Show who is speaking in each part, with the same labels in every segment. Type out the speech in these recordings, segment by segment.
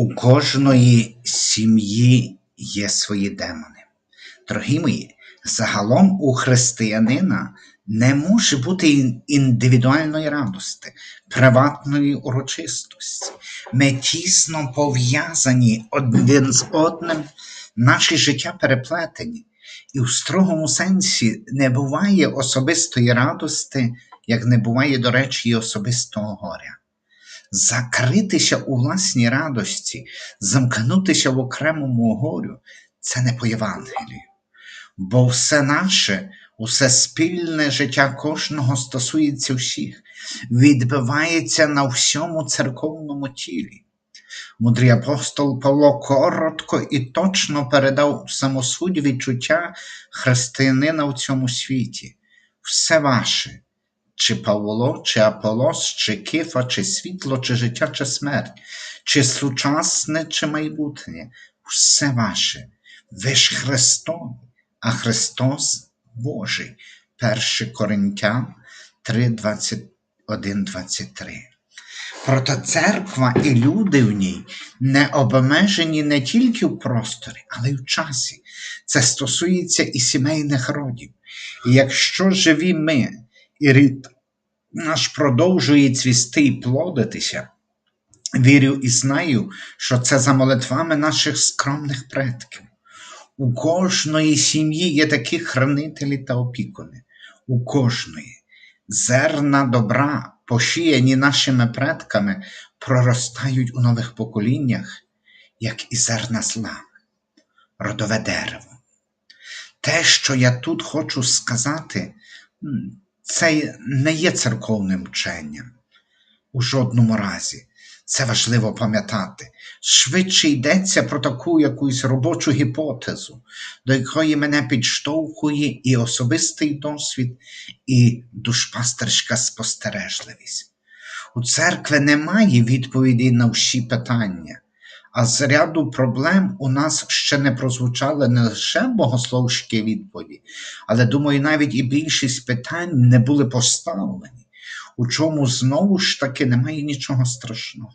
Speaker 1: У кожної сім'ї є свої демони. Дорогі мої, загалом у християнина не може бути індивідуальної радости, приватної урочистості. Ми тісно пов'язані один з одним, наші життя переплетені, і в строгому сенсі не буває особистої радости, як не буває, до речі, і особистого горя закритися у власній радості, замкнутися в окремому горю це не по Євангелію. Бо все наше, усе спільне життя кожного стосується всіх, відбивається на всьому церковному тілі. Мудрий апостол Павло коротко і точно передав самосудь відчуття християнина в цьому світі. Все ваше, чи Павло, чи Аполос, чи Кифа, чи світло, чи життя, чи смерть, чи сучасне, чи майбутнє, все ваше. Ви ж Христові, а Христос Божий. 1 Коринтян 3, 21, 23. Проте церква і люди в ній не обмежені не тільки в просторі, але й в часі. Це стосується і сімейних родів. І якщо живі ми, і рід наш продовжує цвісти і плодитися, вірю і знаю, що це за молитвами наших скромних предків. У кожної сім'ї є такі хранителі та опікуни. У кожної зерна добра, посіяні нашими предками, проростають у нових поколіннях, як і зерна зла, родове дерево. Те, що я тут хочу сказати, це не є церковним вченням у жодному разі. Це важливо пам'ятати. Швидше йдеться про таку якусь робочу гіпотезу, до якої мене підштовхує і особистий досвід, і душпастерська спостережливість. У церкви немає відповідей на всі питання, а з ряду проблем у нас ще не прозвучали не лише богословські відповіді, але думаю, навіть і більшість питань не були поставлені, у чому знову ж таки немає нічого страшного.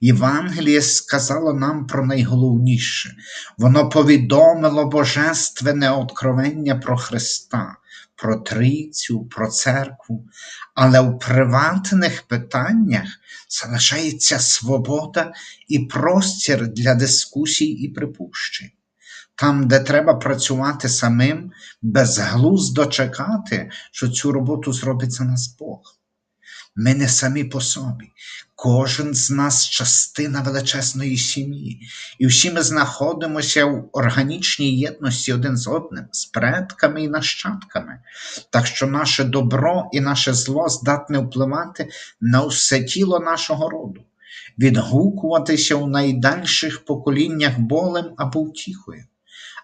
Speaker 1: Євангеліє сказало нам про найголовніше. Воно повідомило божественне откровення про Христа, про Трійцю, про церкву, але в приватних питаннях залишається свобода і простір для дискусій і припущень. Там, де треба працювати самим, безглуздо чекати, що цю роботу зробиться нас Бог. Ми не самі по собі. Кожен з нас частина величезної сім'ї, і всі ми знаходимося в органічній єдності один з одним, з предками і нащадками, так що наше добро і наше зло здатне впливати на все тіло нашого роду, відгукуватися у найдальших поколіннях болем або втіхою.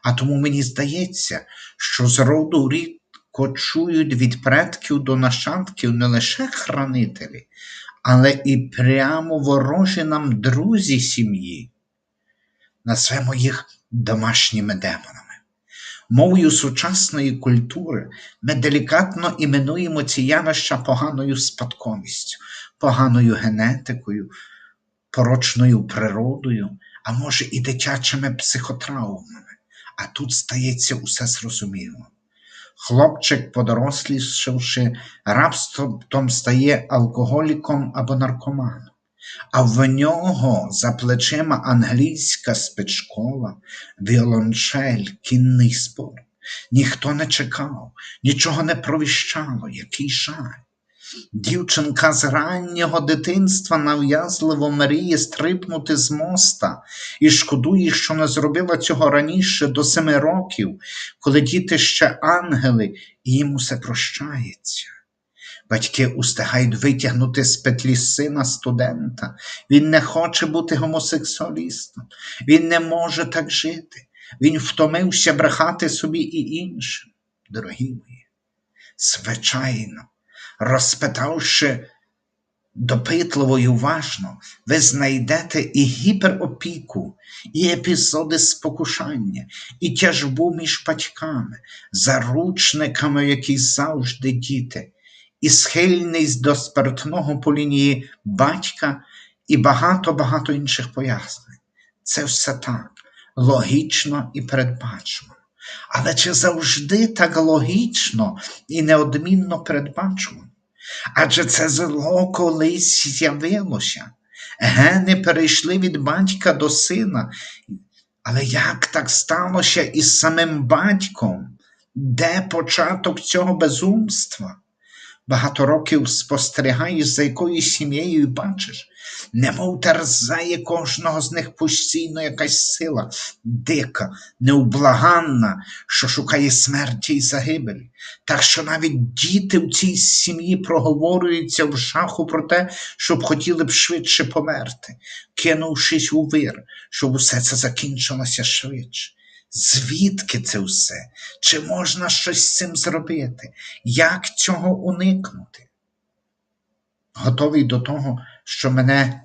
Speaker 1: А тому мені здається, що з роду рід кочують від предків до нащадків не лише хранителі, але і прямо ворожі нам друзі сім'ї. Назвемо їх домашніми демонами. Мовою сучасної культури ми делікатно іменуємо ці явища поганою спадковістю, поганою генетикою, порочною природою, а може і дитячими психотравмами. А тут стається усе зрозуміло. Хлопчик, подорослішавши, раптом стає алкоголіком або наркоманом, а в нього за плечима англійська спецшкола, віолончель, кінний спорт. Ніхто не чекав, нічого не провіщало, який жаль. Дівчинка з раннього дитинства нав'язливо мріє стрибнути з моста і шкодує, що не зробила цього раніше до семи років, коли діти ще ангели, і їм усе прощається. Батьки устигають витягнути з петлі сина студента. Він не хоче бути гомосексуалістом, він не може так жити. Він втомився брехати собі і іншим. Дорогі мої, звичайно, розпитавши допитливо і уважно, ви знайдете і гіперопіку, і епізоди спокушання, і тяжбу між батьками, заручниками, які завжди діти, і схильність до спиртного по лінії батька і багато-багато інших пояснень. Це все так, логічно і передбачено. Але чи завжди так логічно і неодмінно передбачено? Адже це зло колись з'явилося. Гени перейшли від батька до сина. Але як так сталося із самим батьком? Де початок цього безумства? Багато років спостерігаєш за якоюсь сім'єю і бачиш, немов терзає кожного з них постійно якась сила, дика, неублаганна, що шукає смерті і загибелі. Так що навіть діти в цій сім'ї проговорюються в жаху про те, щоб хотіли б швидше померти, кинувшись у вир, щоб усе це закінчилося швидше. Звідки це все? Чи можна щось з цим зробити? Як цього уникнути? Готовий до того, що мене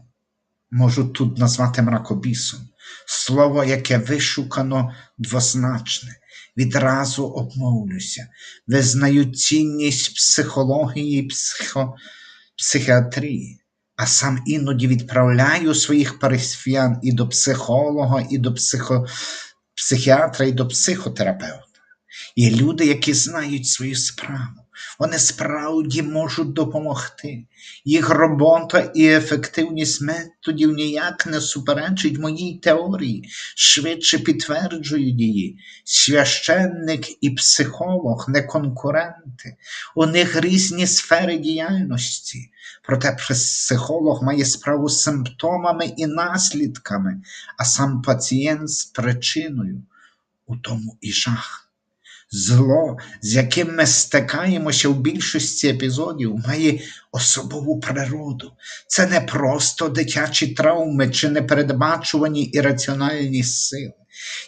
Speaker 1: можуть тут назвати мракобісом, слово, яке вишукано двозначне, відразу обмовлюся, визнаю цінність психології психо... психіатрії. А сам іноді відправляю своїх парисфіян і до психолога, і до психо психіатра і до психотерапевта. Є люди, які знають свою справу. Вони справді можуть допомогти. Їх робота і ефективність методів ніяк не суперечить моїй теорії, швидше підтверджують її. Священник і психолог не конкуренти, у них різні сфери діяльності. Проте психолог має справу з симптомами і наслідками, а сам пацієнт з причиною. У тому і жах. Зло, з яким ми стикаємося в більшості епізодів, має особову природу. Це не просто дитячі травми чи непередбачувані ірраціональні сили.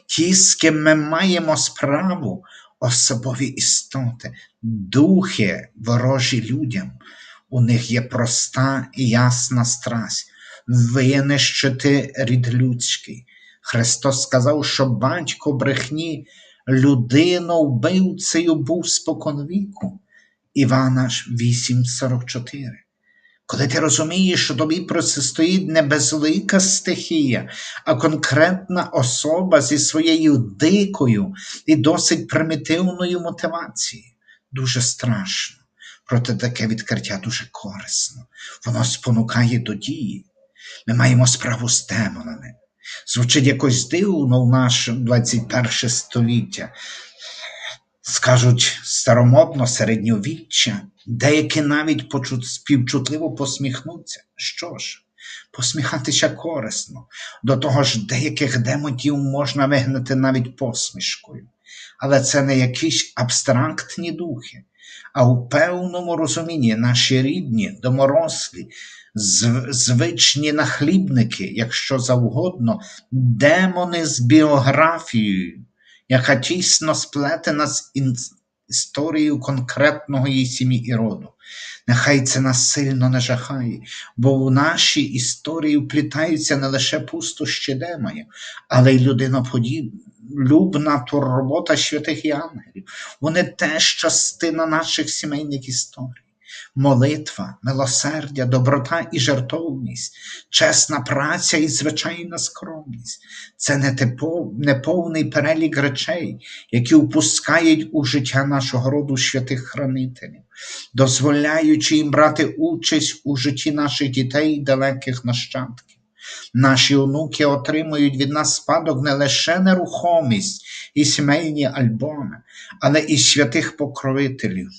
Speaker 1: Ті, з ким ми маємо справу, особові істоти, духи ворожі людям. У них є проста і ясна страсть винищити рід людський. Христос сказав, що батько брехні людино-вбивцею був споконвіку. Івана 8,44. Коли ти розумієш, що тобі протистоїть не безлика стихія, а конкретна особа зі своєю дикою і досить примітивною мотивацією, дуже страшно. Проте таке відкриття дуже корисно, воно спонукає до дії. Ми маємо справу з демонами. Звучить якось дивно в наше 21 століття. Скажуть старомодно середньовіччя, деякі навіть почут, співчутливо посміхнуться. Що ж, посміхатися корисно, до того ж, деяких демонів можна вигнати навіть посмішкою. Але це не якісь абстрактні духи, а у певному розумінні наші рідні, доморослі, звичні нахлібники, якщо завгодно, демони з біографією, яка тісно сплетена з історією конкретного її сім'ї і роду. Нехай це нас сильно не жахає, бо в нашій історії вплітаються не лише пустощі демонів, але й людиноподібні любна турбота святих і ангелів. Вони теж частина наших сімейних історій. Молитва, милосердя, доброта і жертовність, чесна праця і звичайна скромність це не неповний перелік речей, які впускають у життя нашого роду святих хранителів, дозволяючи їм брати участь у житті наших дітей і далеких нащадків. Наші онуки отримують від нас спадок не лише нерухомість і сімейні альбоми, але і святих покровителів.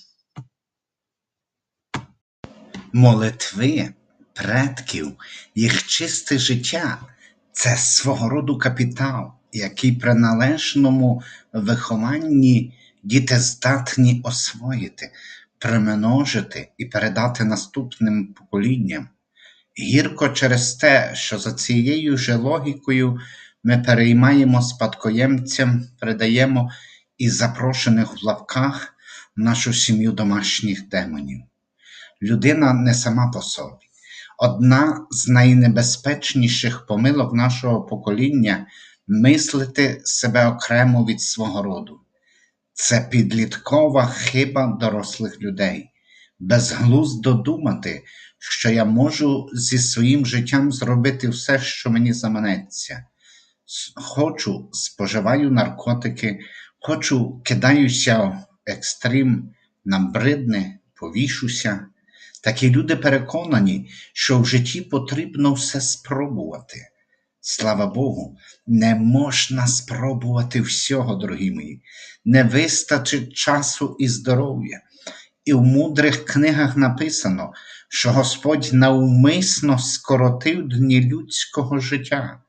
Speaker 1: Молитви предків, їх чисте життя це свого роду капітал, який при належному вихованні діти здатні освоїти, примножити і передати наступним поколінням. Гірко через те, що за цією же логікою ми переймаємо спадкоємцям, передаємо із запрошених в лавках нашу сім'ю домашніх демонів. Людина не сама по собі. Одна з найнебезпечніших помилок нашого покоління мислити себе окремо від свого роду. Це підліткова хиба дорослих людей, безглуздо думати, що я можу зі своїм життям зробити все, що мені заманеться. Хочу, споживаю наркотики, хочу, кидаюся в екстрим, набридне, повішуся. Такі люди переконані, що в житті потрібно все спробувати. Слава Богу, не можна спробувати всього, дорогі мої, не вистачить часу і здоров'я. І в мудрих книгах написано, що Господь навмисно скоротив дні людського життя,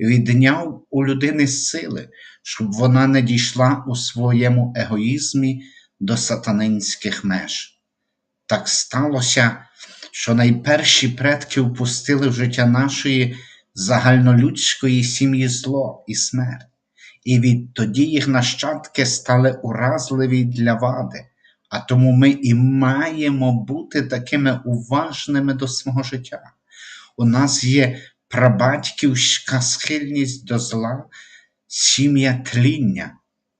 Speaker 1: відняв у людини сили, щоб вона не дійшла у своєму егоїзмі до сатанинських меж. Так сталося, що найперші предки впустили в життя нашої загальнолюдської сім'ї зло і смерть, і відтоді їх нащадки стали уразливі для вади, а тому ми і маємо бути такими уважними до свого життя. У нас є прабатьківська схильність до зла, сім'я тління.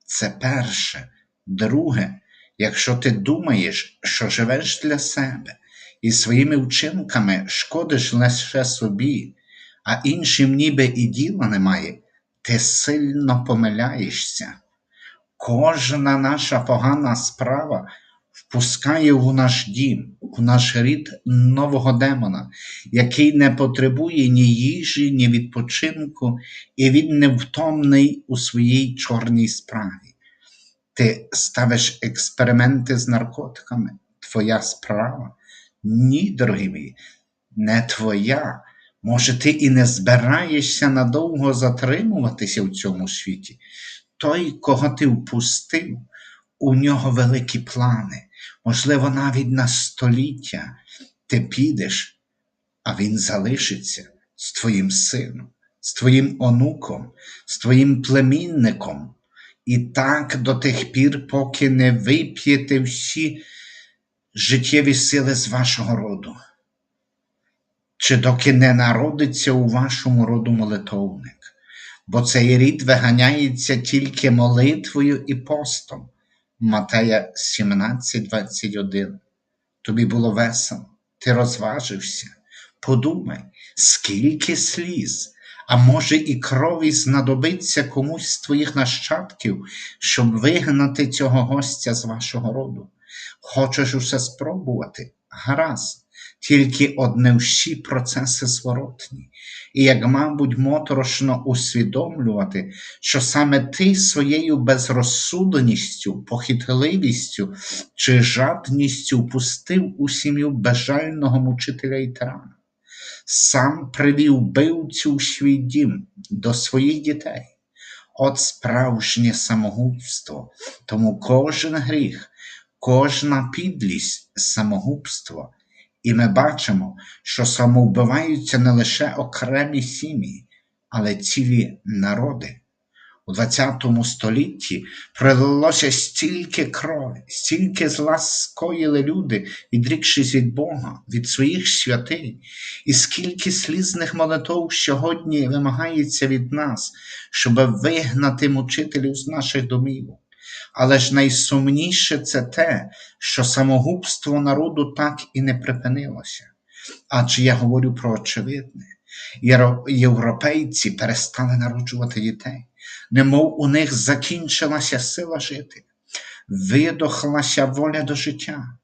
Speaker 1: Це перше. Друге, якщо ти думаєш, що живеш для себе і своїми вчинками шкодиш лише собі, а іншим ніби і діла немає, ти сильно помиляєшся. Кожна наша погана справа впускає в наш дім, у наш рід нового демона, який не потребує ні їжі, ні відпочинку, і він невтомний у своїй чорній справі. Ти ставиш експерименти з наркотиками, твоя справа? Ні, дорогі мої, не твоя. Може, ти і не збираєшся надовго затримуватися в цьому світі. Той, кого ти впустив, у нього великі плани, можливо, навіть на століття ти підеш, а він залишиться з твоїм сином, з твоїм онуком, з твоїм племінником. І так до тих пір, поки не вип'єте всі життєві сили з вашого роду, чи доки не народиться у вашому роду молитовник, бо цей рід виганяється тільки молитвою і постом. Матея 17:21. Тобі було весело, ти розважився. Подумай, скільки сліз, а може і крові знадобиться комусь з твоїх нащадків, щоб вигнати цього гостя з вашого роду. Хочеш усе спробувати? Гаразд, тільки одне всі процеси зворотні. І як, мабуть, моторошно усвідомлювати, що саме ти своєю безрозсудністю, похитливістю чи жадністю впустив у сім'ю безжального мучителя і тирана. Сам привів бивцю у свій дім до своїх дітей. От справжнє самогубство, тому кожен гріх, кожна підлість самогубство. І ми бачимо, що самовбиваються не лише окремі сім'ї, але цілі народи. У ХХ столітті пролилося стільки крові, стільки зла скоїли люди, відрікшись від Бога, від своїх святинь, і скільки слізних молитов сьогодні вимагається від нас, щоб вигнати мучителів з наших домівок. Але ж найсумніше це те, що самогубство народу так і не припинилося. Адже я говорю про очевидне. Європейці перестали народжувати дітей, немов у них закінчилася сила жити, видохлася воля до життя.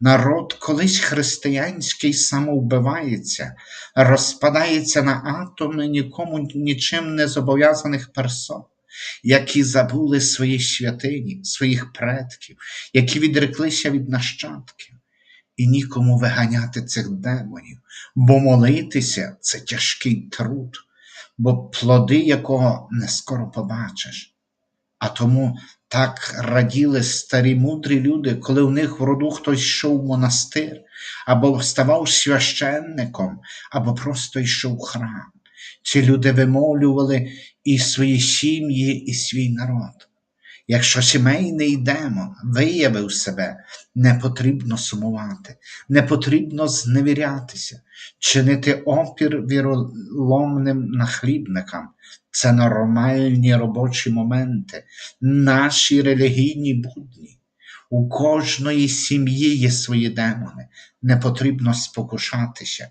Speaker 1: Народ колись християнський самовбивається, розпадається на атоми нікому нічим не зобов'язаних персон, які забули свої святині, своїх предків, які відреклися від нащадків, і нікому виганяти цих демонів, бо молитися це тяжкий труд, бо плоди якого не скоро побачиш. А тому так раділи старі мудрі люди, коли в них в роду хтось йшов в монастир, або ставав священником, або просто йшов в храм. Ці люди вимовлювали і свої сім'ї, і свій народ. Якщо сімейний демон виявив себе, не потрібно сумувати, не потрібно зневірятися, чинити опір віроломним нахлібникам. Це нормальні робочі моменти, наші релігійні будні. У кожної сім'ї є свої демони, не потрібно спокушатися.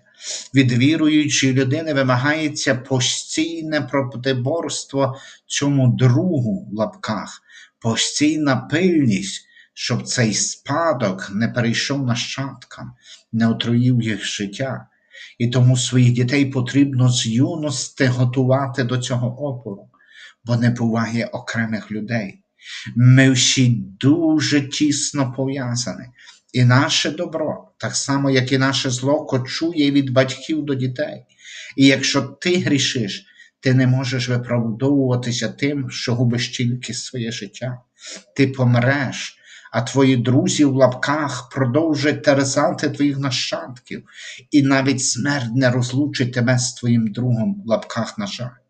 Speaker 1: Від віруючої людини вимагається постійне протиборство цьому другу в лапках, постійна пильність, щоб цей спадок не перейшов нащадкам, не отруїв їх життя. І тому своїх дітей потрібно з юності готувати до цього опору, бо не буває окремих людей. Ми всі дуже тісно пов'язані, і наше добро, так само, як і наше зло, кочує від батьків до дітей. І якщо ти грішиш, ти не можеш виправдовуватися тим, що губиш тільки своє життя. Ти помреш, а твої друзі в лапках продовжать терзати твоїх нащадків, і навіть смерть не розлучить тебе з твоїм другом в лапках, на жаль.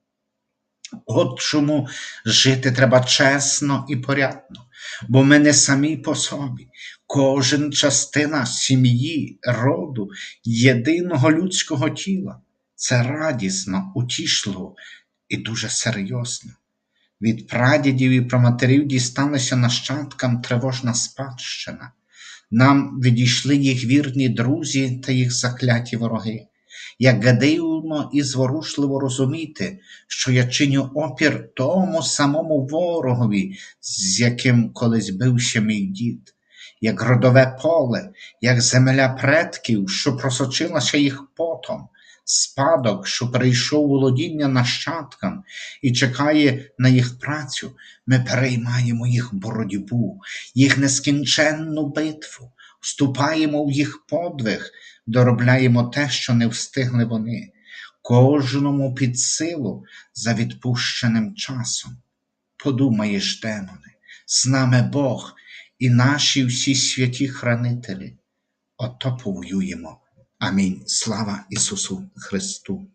Speaker 1: От чому жити треба чесно і порядно, бо ми не самі по собі. Кожен частина сім'ї, роду, єдиного людського тіла. Це радісно, утішливо і дуже серйозно. Від прадідів і проматерів дісталася нащадкам тривожна спадщина. Нам відійшли їх вірні друзі та їх закляті вороги. Як дивно і зворушливо розуміти, що я чиню опір тому самому ворогові, з яким колись бився мій дід, як родове поле, як земля предків, що просочилася їх потом, спадок, що перейшов володіння нащадкам і чекає на їх працю, ми переймаємо їх боротьбу, їх нескінченну битву, вступаємо в їх подвиг, доробляємо те, що не встигли вони, кожному під силу за відпущеним часом. Подумаєш, демони, з нами Бог і наші всі святі хранителі. Ото повоюємо. Амінь. Слава Ісусу Христу!